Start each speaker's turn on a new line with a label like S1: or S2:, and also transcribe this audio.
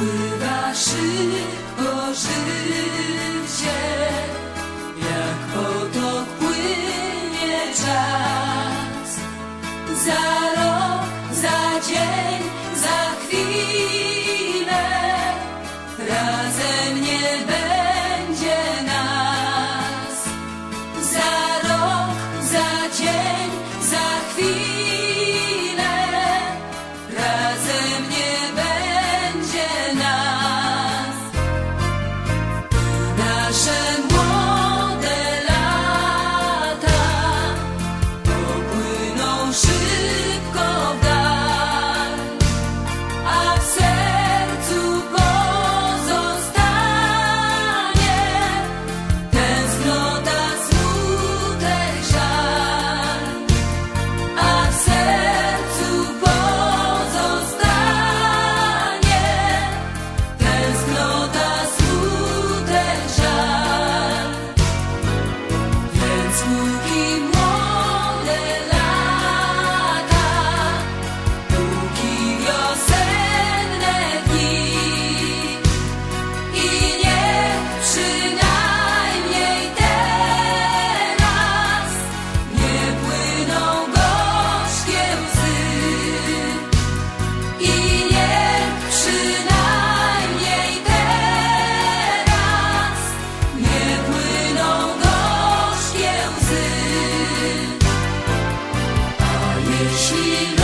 S1: Pływa szybko życie, jak potok płynie czas. Za rok, za dzień, za chwilę. Are you sure?